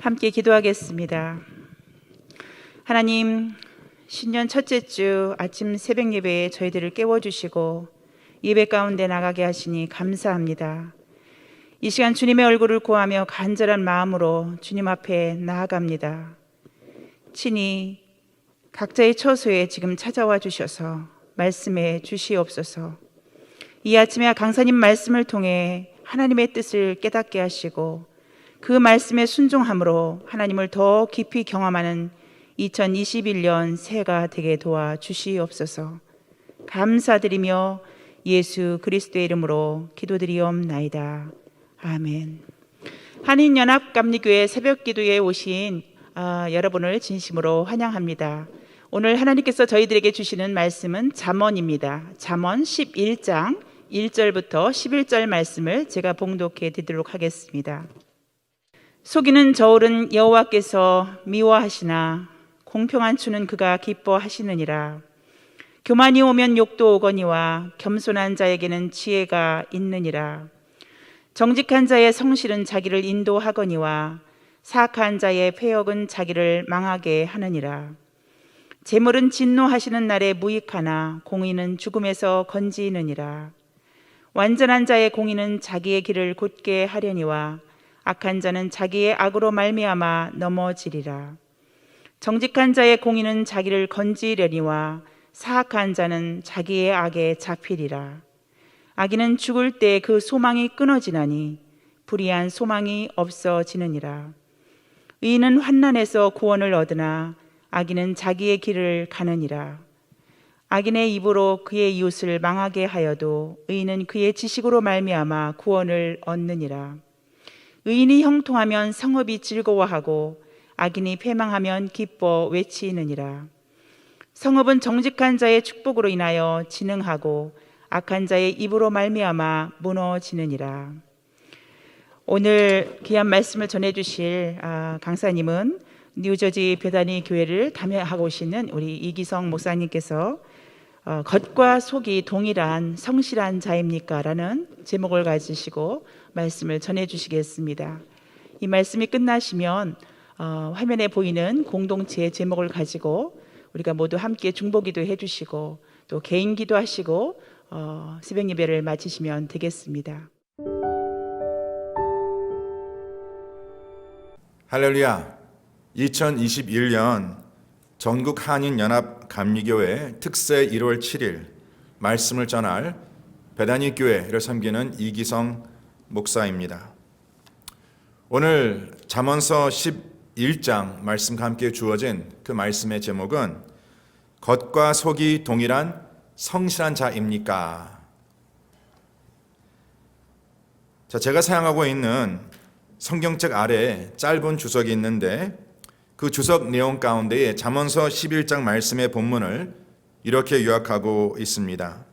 함께 기도하겠습니다. 하나님, 신년 첫째 주 아침 새벽 예배에 저희들을 깨워주시고 예배 가운데 나가게 하시니 감사합니다. 이 시간 주님의 얼굴을 구하며 간절한 마음으로 주님 앞에 나아갑니다. 친히 각자의 처소에 지금 찾아와 주셔서 말씀해 주시옵소서. 이 아침에 강사님 말씀을 통해 하나님의 뜻을 깨닫게 하시고 그 말씀에 순종함으로 하나님을 더 깊이 경험하는 2021년 새해가 되게 도와 주시옵소서. 감사드리며 예수 그리스도의 이름으로 기도드리옵나이다. 아멘. 한인연합 감리교회 새벽 기도에 오신 아, 여러분을 진심으로 환영합니다. 오늘 하나님께서 저희들에게 주시는 말씀은 잠언입니다. 잠언 11장 1절부터 11절 말씀을 제가 봉독해 드리도록 하겠습니다. 속이는 저울은 여호와께서 미워하시나 공평한 추는 그가 기뻐하시느니라. 교만이 오면 욕도 오거니와 겸손한 자에게는 지혜가 있느니라. 정직한 자의 성실은 자기를 인도하거니와 사악한 자의 폐역은 자기를 망하게 하느니라. 재물은 진노하시는 날에 무익하나 공의는 죽음에서 건지느니라. 완전한 자의 공의는 자기의 길을 곧게 하려니와 악한 자는 자기의 악으로 말미암아 넘어지리라. 정직한 자의 공의는 자기를 건지려니와 사악한 자는 자기의 악에 잡히리라. 악인은 죽을 때 그 소망이 끊어지나니 불의한 소망이 없어지느니라. 의인은 환난에서 구원을 얻으나 악인은 자기의 길을 가느니라. 악인의 입으로 그의 이웃을 망하게 하여도 의인은 그의 지식으로 말미암아 구원을 얻느니라. 의인이 형통하면 성읍이 즐거워하고 악인이 패망하면 기뻐 외치느니라. 성읍은 정직한 자의 축복으로 인하여 진흥하고 악한 자의 입으로 말미암아 무너지느니라. 오늘 귀한 말씀을 전해주실 아, 강사님은 뉴저지 베다니 교회를 담임하고 오시는 우리 이기성 목사님께서 어, 겉과 속이 동일한 성실한 자입니까라는 제목을 가지시고 말씀을 전해 주시겠습니다. 이 말씀이 끝나시면 어, 화면에 보이는 공동체의 제목을 가지고 우리가 모두 함께 중보기도 해주시고 또 개인 기도 하시고 어, 새벽 예배를 마치시면 되겠습니다. 할렐루야. 2021년 전국 한인 연합 감리교회 특세 1월 7일 말씀을 전할 배단위 교회를 섬기는 이기성 목사입니다. 오늘 잠언서 11장 말씀과 함께 주어진 그 말씀의 제목은 겉과 속이 동일한 성실한 자입니까? 자, 제가 사용하고 있는 성경책 아래에 짧은 주석이 있는데 그 주석 내용 가운데에 잠언서 11장 말씀의 본문을 이렇게 요약하고 있습니다.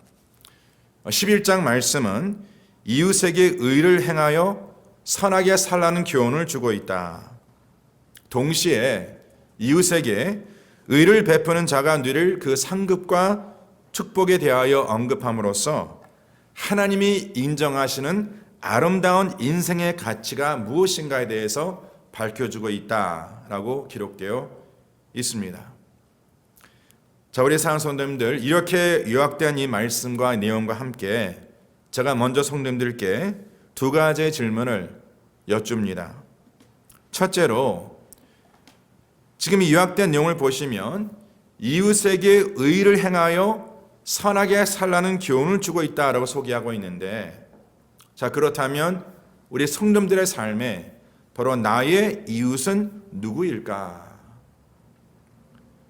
11장 말씀은 이웃에게 의를 행하여 선하게 살라는 교훈을 주고 있다. 동시에 이웃에게 의를 베푸는 자가 누릴 그 상급과 축복에 대하여 언급함으로써 하나님이 인정하시는 아름다운 인생의 가치가 무엇인가에 대해서 밝혀주고 있다라고 기록되어 있습니다. 자, 우리 사랑 성도님들 이렇게 요약된 이 말씀과 내용과 함께 제가 먼저 성도님들께 두 가지의 질문을 여쭙니다. 첫째로 지금 이 요약된 내용을 보시면 이웃에게 의를 행하여 선하게 살라는 교훈을 주고 있다라고 소개하고 있는데 자, 그렇다면 우리 성도들의 삶에 바로 나의 이웃은 누구일까?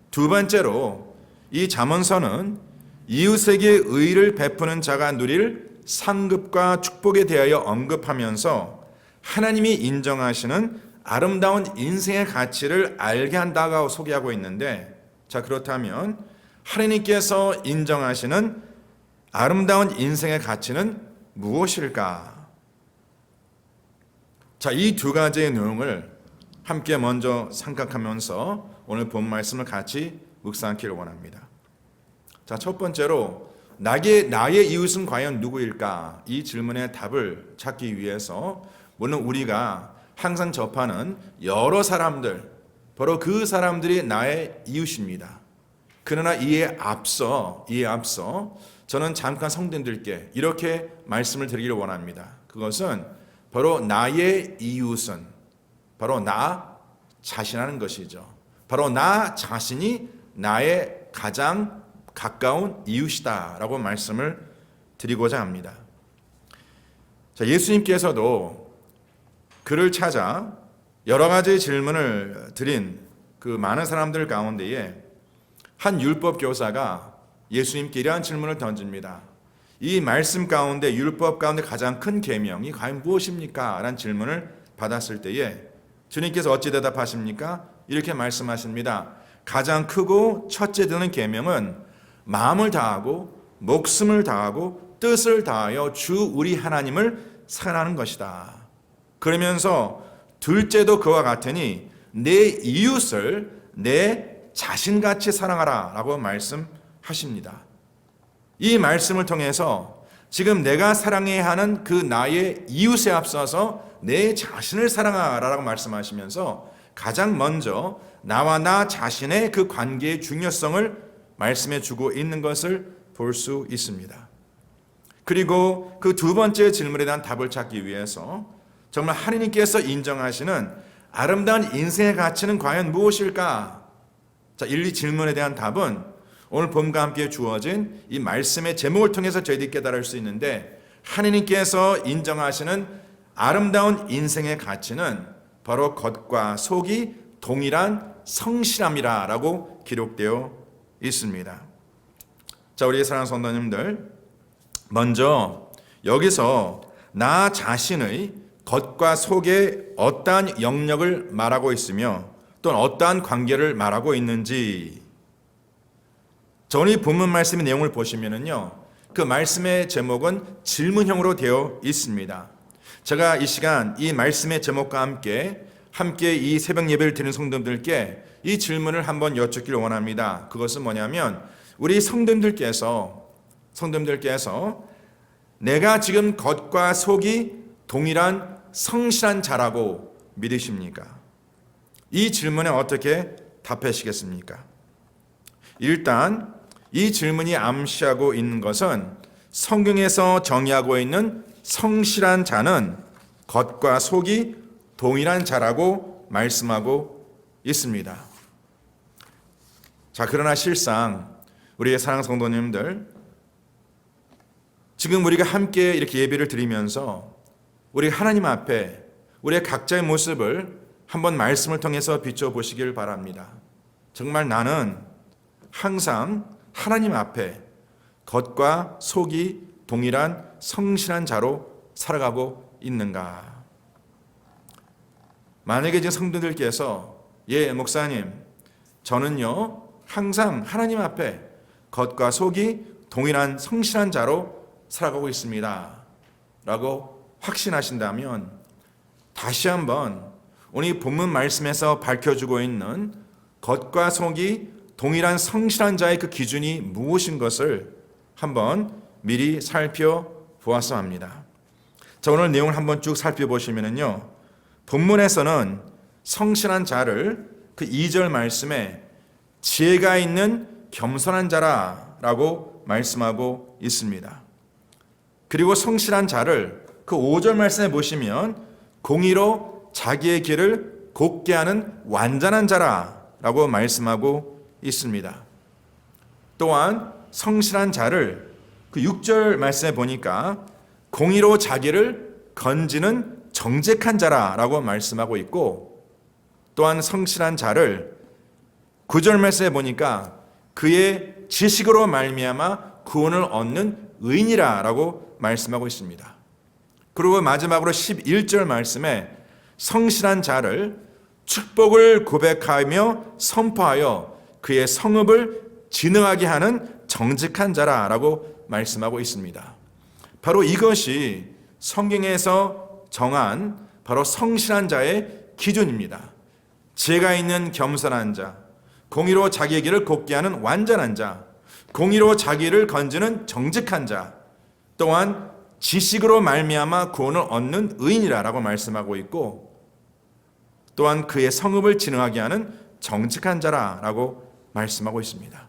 두 번째로 이 잠언서는 이웃에게 의를 베푸는 자가 누릴 상급과 축복에 대하여 언급하면서 하나님이 인정하시는 아름다운 인생의 가치를 알게 한다고 소개하고 있는데 자 그렇다면 하나님께서 인정하시는 아름다운 인생의 가치는 무엇일까? 자, 이 두 가지의 내용을 함께 먼저 생각하면서 오늘 본 말씀을 같이 묵상하기를 원합니다. 자, 첫 번째로 나의 나의 이웃은 과연 누구일까? 이 질문의 답을 찾기 위해서 물론 우리가 항상 접하는 여러 사람들 바로 그 사람들이 나의 이웃입니다. 그러나 이에 앞서 이에 앞서 저는 잠깐 성도님들께 이렇게 말씀을 드리기를 원합니다. 그것은 바로 나의 이웃은 바로 나 자신하는 것이죠. 바로 나 자신이 나의 가장 가까운 이웃이다라고 말씀을 드리고자 합니다. 자, 예수님께서도 그를 찾아 여러 가지 질문을 드린 그 많은 사람들 가운데에 한 율법 교사가 예수님께 이러한 질문을 던집니다. 이 말씀 가운데 율법 가운데 가장 큰 계명이 과연 무엇입니까? 라는 질문을 받았을 때에 주님께서 어찌 대답하십니까? 이렇게 말씀하십니다. 가장 크고 첫째 되는 계명은 마음을 다하고 목숨을 다하고 뜻을 다하여 주 우리 하나님을 사랑하는 것이다. 그러면서 둘째도 그와 같으니 내 이웃을 내 자신같이 사랑하라라고 말씀하십니다. 이 말씀을 통해서 지금 내가 사랑해야 하는 그 나의 이웃에 앞서서 내 자신을 사랑하라라고 말씀하시면서 가장 먼저 나와 나 자신의 그 관계의 중요성을 말씀해 주고 있는 것을 볼 수 있습니다. 그리고 그 두 번째 질문에 대한 답을 찾기 위해서 정말 하느님께서 인정하시는 아름다운 인생의 가치는 과연 무엇일까? 자, 1, 2 질문에 대한 답은 오늘 봄과 함께 주어진 이 말씀의 제목을 통해서 저희들이 깨달을 수 있는데 하느님께서 인정하시는 아름다운 인생의 가치는 바로 겉과 속이 동일한 성실함이라라고 기록되어 있습니다. 자, 우리 사랑하는 성도님들, 먼저 여기서 나 자신의 겉과 속에 어떠한 영역을 말하고 있으며 또는 어떠한 관계를 말하고 있는지 전이 본문 말씀의 내용을 보시면은요. 그 말씀의 제목은 질문형으로 되어 있습니다. 제가 이 시간 이 말씀의 제목과 함께 함께 이 새벽 예배를 드리는 성도들께 이 질문을 한번 여쭙기를 원합니다. 그것은 뭐냐면 우리 성도들께서 성도들께서 내가 지금 겉과 속이 동일한 성실한 자라고 믿으십니까? 이 질문에 어떻게 답하시겠습니까? 일단 이 질문이 암시하고 있는 것은 성경에서 정의하고 있는 성실한 자는 겉과 속이 동일한 자라고 말씀하고 있습니다. 자, 그러나 실상 우리의 사랑 성도님들 지금 우리가 함께 이렇게 예배를 드리면서 우리 하나님 앞에 우리의 각자의 모습을 한번 말씀을 통해서 비춰 보시길 바랍니다. 정말 나는 항상 하나님 앞에 겉과 속이 동일한 성실한 자로 살아가고 있는가? 만약에 이제 성도들께서 예, 목사님, 저는요, 항상 하나님 앞에 겉과 속이 동일한 성실한 자로 살아가고 있습니다. 라고 확신하신다면 다시 한번 오늘 본문 말씀에서 밝혀주고 있는 겉과 속이 동일한 성실한 자의 그 기준이 무엇인 것을 한번 미리 살펴보았어 합니다. 자, 오늘 내용을 한번 쭉 살펴보시면은요. 본문에서는 성실한 자를 그 2절 말씀에 지혜가 있는 겸손한 자라 라고 말씀하고 있습니다. 그리고 성실한 자를 그 5절 말씀에 보시면 공의로 자기의 길을 곱게 하는 완전한 자라 라고 말씀하고 있습니다. 또한 성실한 자를 그 6절 말씀에 보니까 공의로 자기를 건지는 정직한 자라라고 말씀하고 있고 또한 성실한 자를 9절 말씀에 보니까 그의 지식으로 말미암아 구원을 얻는 의인이라라고 말씀하고 있습니다. 그리고 마지막으로 11절 말씀에 성실한 자를 축복을 고백하며 선포하여 그의 성읍을 진흥하게 하는 정직한 자라라고 말씀하고 있습니다. 바로 이것이 성경에서 정한 바로 성실한 자의 기준입니다. 지혜가 있는 겸손한 자, 공의로 자기의 길을 곱게 하는 완전한 자, 공의로 자기를 건지는 정직한 자 또한 지식으로 말미암아 구원을 얻는 의인이라라고 말씀하고 있고 또한 그의 성읍을 진흥하게 하는 정직한 자라라고 말씀하고 있습니다.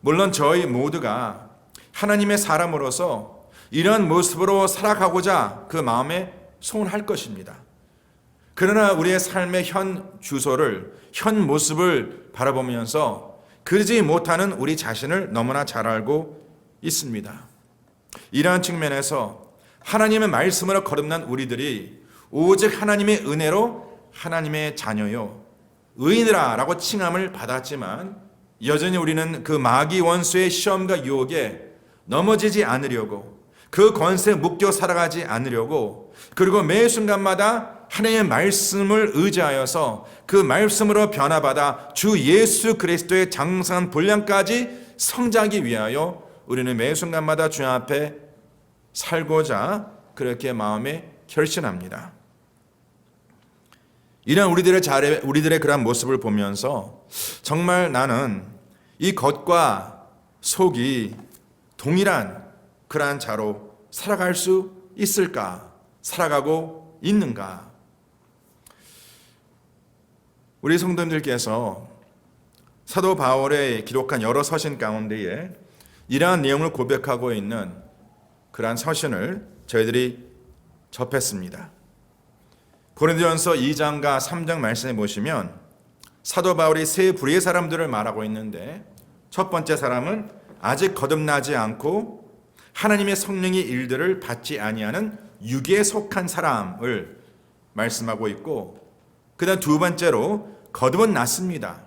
물론 저희 모두가 하나님의 사람으로서 이런 모습으로 살아가고자 그 마음에 소원할 것입니다. 그러나 우리의 삶의 현 주소를 현 모습을 바라보면서 그러지 못하는 우리 자신을 너무나 잘 알고 있습니다. 이러한 측면에서 하나님의 말씀으로 거듭난 우리들이 오직 하나님의 은혜로 하나님의 자녀요 의인이라라고 칭함을 받았지만 여전히 우리는 그 마귀 원수의 시험과 유혹에 넘어지지 않으려고 그 권세에 묶여 살아가지 않으려고 그리고 매 순간마다 하나님의 말씀을 의지하여서 그 말씀으로 변화받아 주 예수 그리스도의 장성한 분량까지 성장하기 위하여 우리는 매 순간마다 주님 앞에 살고자 그렇게 마음에 결심합니다. 이런 우리들의 자리, 우리들의 그런 모습을 보면서 정말 나는 이 겉과 속이 동일한 그러한 자로 살아갈 수 있을까? 살아가고 있는가? 우리 성도님들께서 사도 바울의 기록한 여러 서신 가운데에 이러한 내용을 고백하고 있는 그러한 서신을 저희들이 접했습니다. 고린도전서 2장과 3장 말씀해 보시면 사도 바울이 세 부류의 사람들을 말하고 있는데 첫 번째 사람은 아직 거듭나지 않고 하나님의 성령의 일들을 받지 아니하는 육에 속한 사람을 말씀하고 있고 그다음 두 번째로 거듭은 났습니다.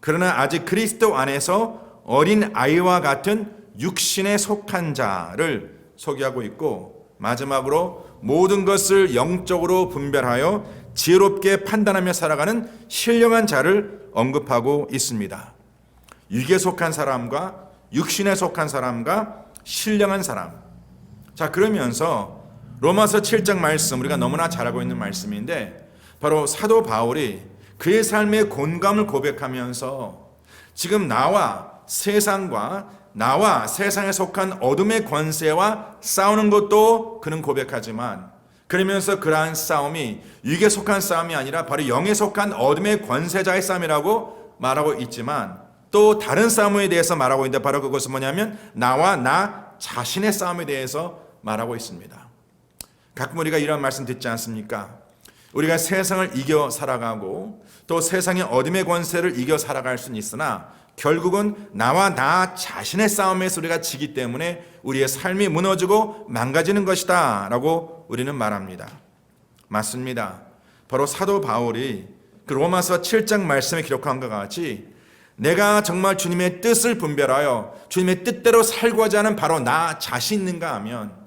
그러나 아직 그리스도 안에서 어린 아이와 같은 육신에 속한 자를 소개하고 있고 마지막으로 모든 것을 영적으로 분별하여 지혜롭게 판단하며 살아가는 신령한 자를 언급하고 있습니다. 육에 속한 사람과 육신에 속한 사람과 신령한 사람. 자, 그러면서 로마서 7장 말씀 우리가 너무나 잘 알고 있는 말씀인데 바로 사도 바울이 그의 삶의 곤감을 고백하면서 지금 나와 세상과 나와 세상에 속한 어둠의 권세와 싸우는 것도 그는 고백하지만 그러면서 그러한 싸움이 육에 속한 싸움이 아니라 바로 영에 속한 어둠의 권세자의 싸움이라고 말하고 있지만 또 다른 싸움에 대해서 말하고 있는데 바로 그것은 뭐냐면 나와 나 자신의 싸움에 대해서 말하고 있습니다. 가끔 우리가 이런 말씀 듣지 않습니까? 우리가 세상을 이겨 살아가고 또 세상의 어둠의 권세를 이겨 살아갈 수는 있으나 결국은 나와 나 자신의 싸움에서 우리가 지기 때문에 우리의 삶이 무너지고 망가지는 것이다 라고 우리는 말합니다. 맞습니다. 바로 사도 바울이 그 로마서 7장 말씀에 기록한 것 같이 내가 정말 주님의 뜻을 분별하여 주님의 뜻대로 살고자 하는 바로 나 자신인가 하면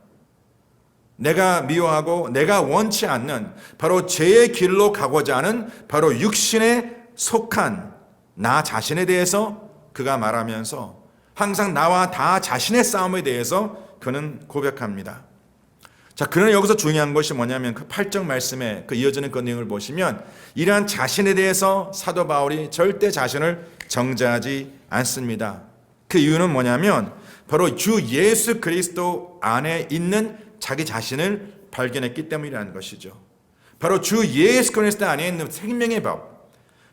내가 미워하고 내가 원치 않는 바로 죄의 길로 가고자 하는 바로 육신에 속한 나 자신에 대해서 그가 말하면서 항상 나와 다 자신의 싸움에 대해서 그는 고백합니다. 자, 그러나 여기서 중요한 것이 뭐냐면 그 8절 말씀에 그 이어지는 그 내용을 보시면 이러한 자신에 대해서 사도 바울이 절대 자신을 정죄하지 않습니다. 그 이유는 뭐냐면 바로 주 예수 그리스도 안에 있는 자기 자신을 발견했기 때문이라는 것이죠. 바로 주 예수 그리스도 안에 있는 생명의 법,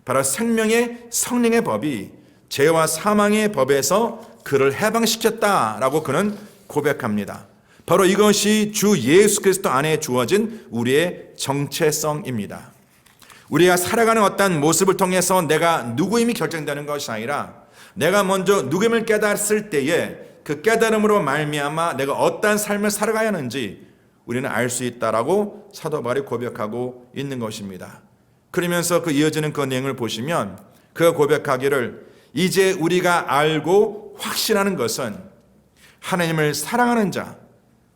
바로 생명의 성령의 법이 죄와 사망의 법에서 그를 해방시켰다라고 그는 고백합니다. 바로 이것이 주 예수 그리스도 안에 주어진 우리의 정체성입니다. 우리가 살아가는 어떤 모습을 통해서 내가 누구임이 결정되는 것이 아니라 내가 먼저 누구임을 깨달았을 때에 그 깨달음으로 말미암아 내가 어떠한 삶을 살아가야 하는지 우리는 알 수 있다라고 사도 바울이 고백하고 있는 것입니다. 그러면서 그 이어지는 그 내용을 보시면 그 고백하기를 이제 우리가 알고 확신하는 것은 하나님을 사랑하는 자,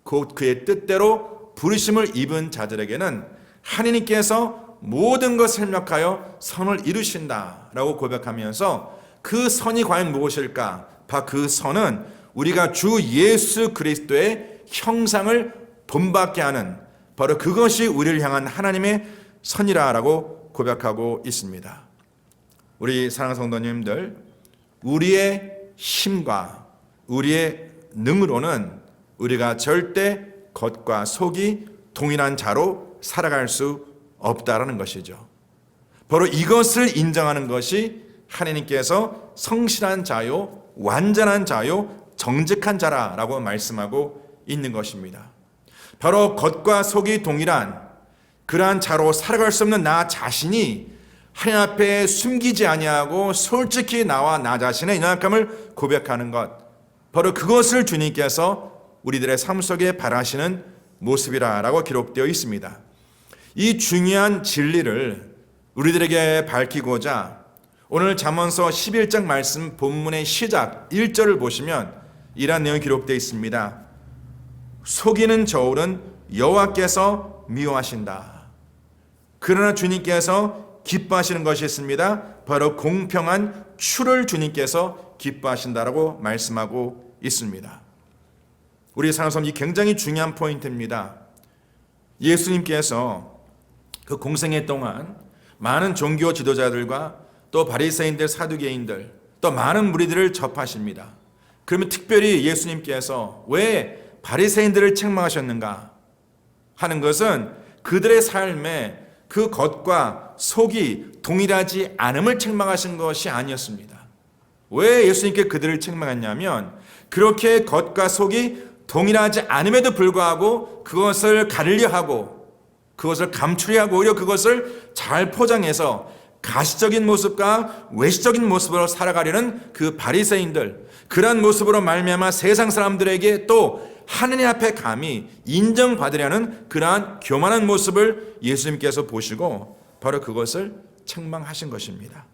곧 그의 뜻대로 부르심을 입은 자들에게는 하나님께서 모든 것을 협력하여 선을 이루신다라고 고백하면서 그 선이 과연 무엇일까? 바로 그 선은 우리가 주 예수 그리스도의 형상을 본받게 하는 바로 그것이 우리를 향한 하나님의 선이라라고 고백하고 있습니다. 우리 사랑하는 성도님들, 우리의 힘과 우리의 능으로는 우리가 절대 겉과 속이 동일한 자로 살아갈 수 없다라는 것이죠. 바로 이것을 인정하는 것이 하나님께서 성실한 자요, 완전한 자요, 정직한 자라라고 말씀하고 있는 것입니다. 바로 겉과 속이 동일한 그러한 자로 살아갈 수 없는 나 자신이 하나님 앞에 숨기지 아니하고 솔직히 나와 나 자신의 연약함을 고백하는 것 바로 그것을 주님께서 우리들의 삶 속에 바라시는 모습이라라고 기록되어 있습니다. 이 중요한 진리를 우리들에게 밝히고자 오늘 잠언서 11장 말씀 본문의 시작 1절을 보시면 이러한 내용이 기록되어 있습니다. 속이는 저울은 여호와께서 미워하신다. 그러나 주님께서 기뻐하시는 것이 있습니다. 바로 공평한 추를 주님께서 기뻐하신다라고 말씀하고 있습니다. 우리 사랑섬 이 굉장히 중요한 포인트입니다. 예수님께서 그 공생애 동안 많은 종교 지도자들과 또 바리새인들, 사두개인들, 또 많은 무리들을 접하십니다. 그러면 특별히 예수님께서 왜 바리새인들을 책망하셨는가 하는 것은 그들의 삶에 그 겉과 속이 동일하지 않음을 책망하신 것이 아니었습니다. 왜 예수님께 그들을 책망했냐면 그렇게 겉과 속이 동일하지 않음에도 불구하고 그것을 가리려 하고 그것을 감추려 하고 오히려 그것을 잘 포장해서 가시적인 모습과 외시적인 모습으로 살아가려는 그 바리새인들 그러한 모습으로 말미암아 세상 사람들에게 또 하느님 앞에 감히 인정받으려는 그러한 교만한 모습을 예수님께서 보시고 바로 그것을 책망하신 것입니다.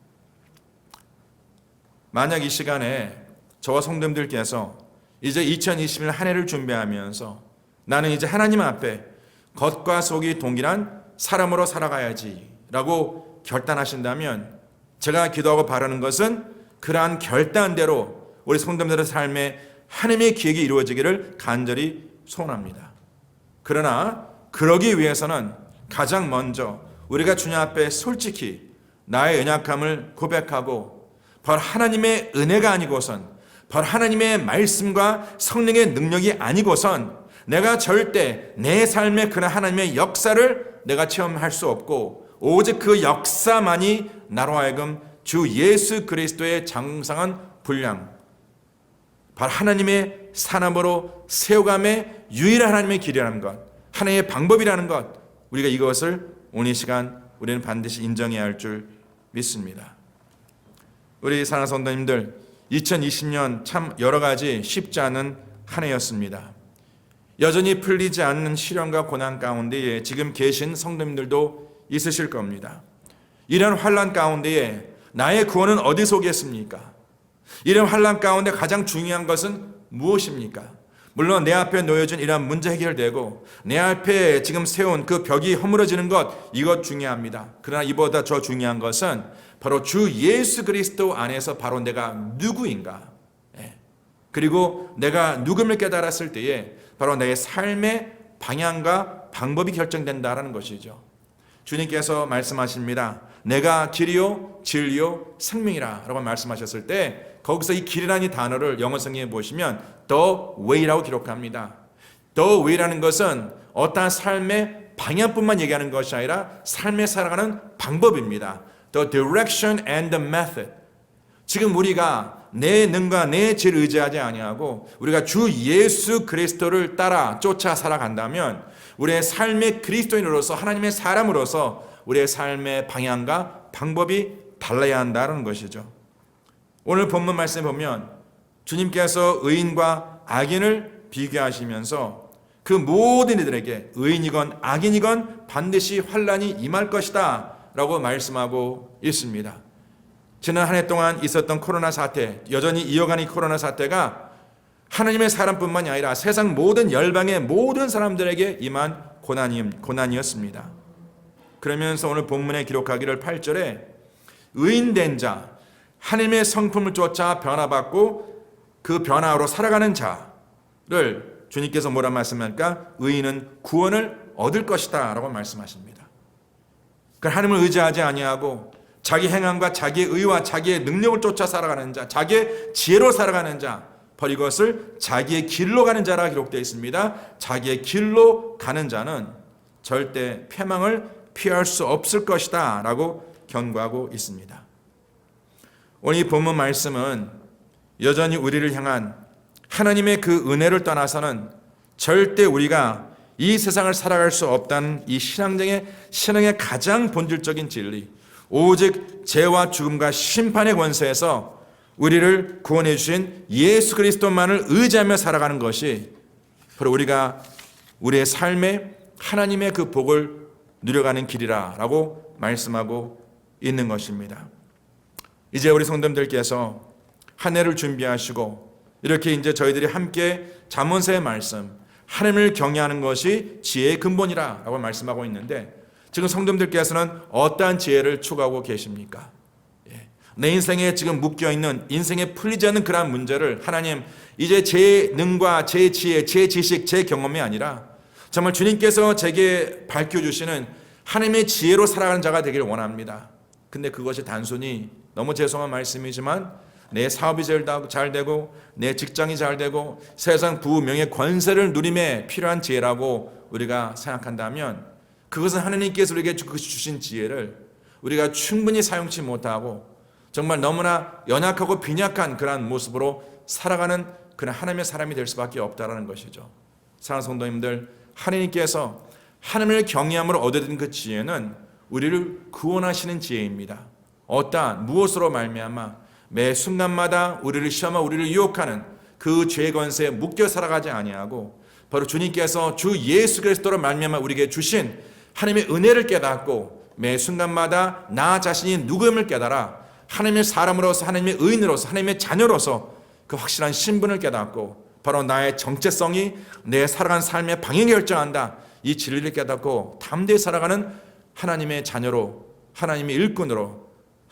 만약 이 시간에 저와 성도님들께서 이제 2021년 한 해를 준비하면서 나는 이제 하나님 앞에 겉과 속이 동일한 사람으로 살아가야지 라고 결단하신다면 제가 기도하고 바라는 것은 그러한 결단대로 우리 성도님들의 삶에 하나님의 기획이 이루어지기를 간절히 소원합니다. 그러나 그러기 위해서는 가장 먼저 우리가 주님 앞에 솔직히 나의 연약함을 고백하고 바로 하나님의 은혜가 아니고선 바로 하나님의 말씀과 성령의 능력이 아니고선 내가 절대 내 삶의 그런 하나님의 역사를 내가 체험할 수 없고 오직 그 역사만이 나로 하여금 주 예수 그리스도의 장상한 분량 바로 하나님의 사람으로 세워감의 유일한 하나님의 길이라는 것 하나님의 방법이라는 것 우리가 이것을 오늘 이 시간 우리는 반드시 인정해야 할 줄 믿습니다. 우리 사랑하는 성도님들 2020년 참 여러 가지 쉽지 않은 한 해였습니다. 여전히 풀리지 않는 시련과 고난 가운데에 지금 계신 성도님들도 있으실 겁니다. 이런 환란 가운데에 나의 구원은 어디서 오겠습니까? 이런 환란 가운데 가장 중요한 것은 무엇입니까? 물론 내 앞에 놓여진 이러한 문제 해결되고 내 앞에 지금 세운 그 벽이 허물어지는 것 이것 중요합니다. 그러나 이보다 더 중요한 것은 바로 주 예수 그리스도 안에서 바로 내가 누구인가? 예. 그리고 내가 누금을 깨달았을 때에 바로 내 삶의 방향과 방법이 결정된다라는 것이죠. 주님께서 말씀하십니다. 내가 길이요 진리요 생명이라라고 말씀하셨을 때 거기서 이 길이라는 단어를 영어 성경에 보시면 the way라고 기록합니다. the way라는 것은 어떠한 삶의 방향뿐만 얘기하는 것이 아니라 삶에 살아가는 방법입니다. the direction and the method. 지금 우리가 내 능과 내 지를 의지하지 아니하고 우리가 주 예수 그리스도를 따라 쫓아 살아간다면 우리의 삶의 그리스도인으로서 하나님의 사람으로서 우리의 삶의 방향과 방법이 달라야 한다는 것이죠. 오늘 본문 말씀 보면 주님께서 의인과 악인을 비교하시면서 그 모든 이들에게 의인이건 악인이건 반드시 환란이 임할 것이다 라고 말씀하고 있습니다. 지난 한 해 동안 있었던 코로나 사태, 여전히 이어가는 코로나 사태가 하나님의 사람뿐만이 아니라 세상 모든 열방의 모든 사람들에게 임한 고난이, 고난이었습니다. 그러면서 오늘 본문에 기록하기를 8절에 의인된 자, 하나님의 성품을 쫓아 변화받고 그 변화로 살아가는 자를 주님께서 뭐라 말씀합니까? 의인은 구원을 얻을 것이다 라고 말씀하십니다. 그 하나님을 의지하지 아니하고 자기 행함과 자기의 의와 자기의 능력을 쫓아 살아가는 자, 자기의 지혜로 살아가는 자, 바로 이것을 자기의 길로 가는 자라 기록되어 있습니다. 자기의 길로 가는 자는 절대 패망을 피할 수 없을 것이다 라고 경고하고 있습니다. 오늘 이 본문 말씀은 여전히 우리를 향한 하나님의 그 은혜를 떠나서는 절대 우리가 이 세상을 살아갈 수 없다는 이 신앙적인 신앙의 가장 본질적인 진리, 오직 죄와 죽음과 심판의 권세에서 우리를 구원해 주신 예수 그리스도만을 의지하며 살아가는 것이 바로 우리가 우리의 삶에 하나님의 그 복을 누려가는 길이라라고 말씀하고 있는 것입니다. 이제 우리 성도님들께서 한 해를 준비하시고 이렇게 이제 저희들이 함께 잠언서의 말씀 하나님을 경외하는 것이 지혜의 근본이라고 말씀하고 있는데 지금 성도님들께서는 어떠한 지혜를 추구하고 계십니까? 예. 내 인생에 지금 묶여 있는 인생에 풀리지 않는 그러한 문제를 하나님 이제 제 능과 제 지혜, 제 지식, 제 경험이 아니라 정말 주님께서 제게 밝혀 주시는 하나님의 지혜로 살아가는 자가 되기를 원합니다. 근데 그것이 단순히 너무 죄송한 말씀이지만 내 사업이 잘 되고 내 직장이 잘 되고 세상 부명의 권세를 누림에 필요한 지혜라고 우리가 생각한다면 그것은 하나님께서 우리에게 주신 지혜를 우리가 충분히 사용치 못하고 정말 너무나 연약하고 빈약한 그러한 모습으로 살아가는 그런 하나님의 사람이 될 수밖에 없다라는 것이죠. 사랑하는 성도님들, 하나님께서 하나님을 경외함으로 얻어든 그 지혜는 우리를 구원하시는 지혜입니다. 어떠한 무엇으로 말미암아 매 순간마다 우리를 시험하고 우리를 유혹하는 그 죄의 권세에 묶여 살아가지 아니하고 바로 주님께서 주 예수 그리스도로 말미암아 우리에게 주신 하나님의 은혜를 깨닫고 매 순간마다 나 자신이 누구임을 깨달아 하나님의 사람으로서 하나님의 의인으로서 하나님의 자녀로서 그 확실한 신분을 깨닫고 바로 나의 정체성이 내 살아가는 삶의 방향을 결정한다. 이 진리를 깨닫고 담대히 살아가는 하나님의 자녀로 하나님의 일꾼으로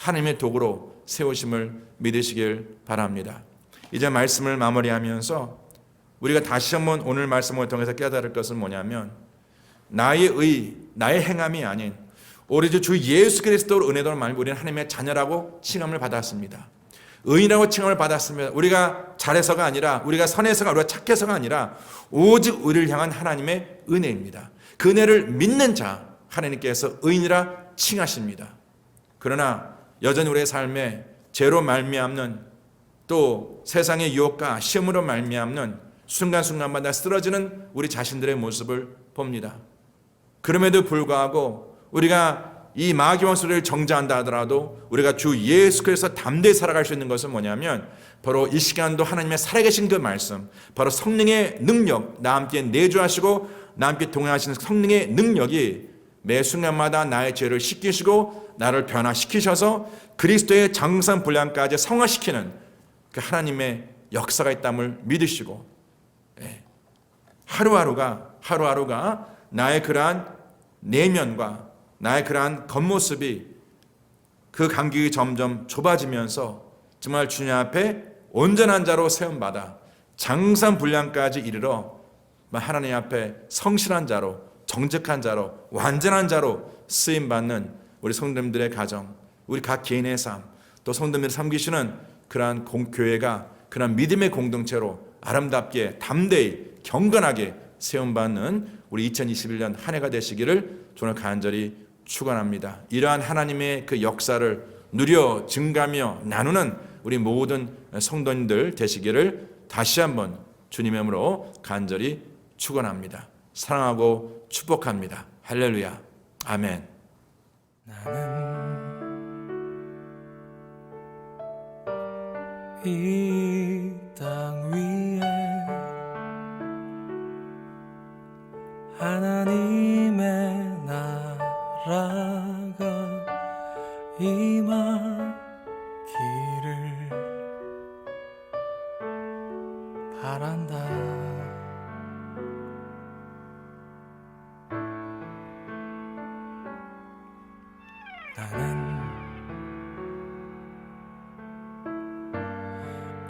하나님의 도구로 세우심을 믿으시길 바랍니다. 이제 말씀을 마무리하면서 우리가 다시 한번 오늘 말씀을 통해서 깨달을 것은 뭐냐면 나의 의, 나의 행함이 아닌 오로지 주 예수 그리스도로 은혜로 말고 우리는 하나님의 자녀라고 칭함을 받았습니다. 의인이라고 칭함을 받았습니다. 우리가 잘해서가 아니라 우리가 선해서가 우리가 착해서가 아니라 오직 우리를 향한 하나님의 은혜입니다. 그 은혜를 믿는 자 하나님께서 의인이라 칭하십니다. 그러나 여전히 우리의 삶에 죄로 말미암는 또 세상의 유혹과 시험으로 말미암는 순간순간마다 쓰러지는 우리 자신들의 모습을 봅니다. 그럼에도 불구하고 우리가 이 마귀 원수를 정죄한다 하더라도 우리가 주 예수 그리스도 담대히 살아갈 수 있는 것은 뭐냐면 바로 이 시간도 하나님의 살아계신 그 말씀, 바로 성령의 능력, 나 함께 내주하시고 나 함께 동행하시는 성령의 능력이 매 순간마다 나의 죄를 씻기시고 나를 변화시키셔서 그리스도의 장산 분량까지 성화시키는 그 하나님의 역사가 있다을 믿으시고 예. 하루하루가 하루하루가 나의 그러한 내면과 나의 그러한 겉모습이 그 간격이 점점 좁아지면서 정말 주님 앞에 온전한 자로 세움받아 장산 분량까지 이르러 하나님 앞에 성실한 자로 정직한 자로 완전한 자로 쓰임 받는 우리 성도님들의 가정, 우리 각 개인의 삶, 또 성도님들 섬기시는 그러한 공 교회가 그러한 믿음의 공동체로 아름답게 담대히 경건하게 세움 받는 우리 2021년 한 해가 되시기를 저는 간절히 축원합니다. 이러한 하나님의 그 역사를 누려 증가며 나누는 우리 모든 성도님들 되시기를 다시 한번 주님의 이름으로 간절히 축원합니다. 사랑하고 축복합니다. 할렐루야. 아멘. 이 땅 위에 하나님의 나라가 임하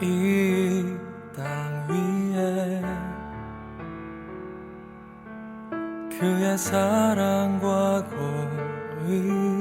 이 땅 위에 그의 사랑과 공의가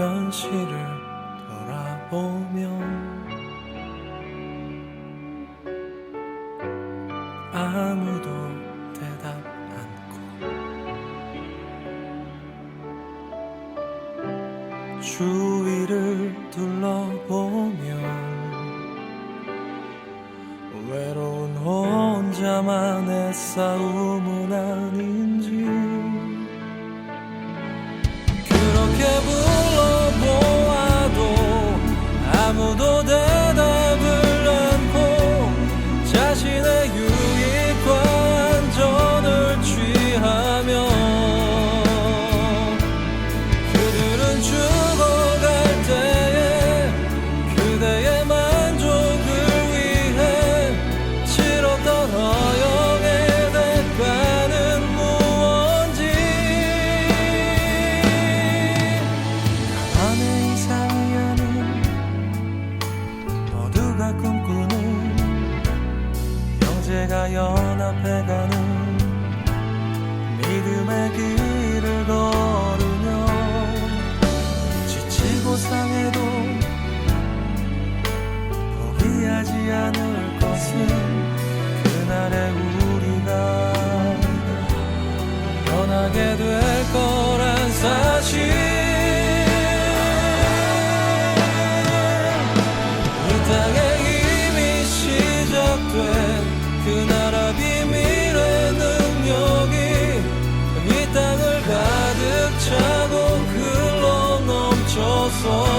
현실을 돌아보면 아무도 대답 않고 주 soul.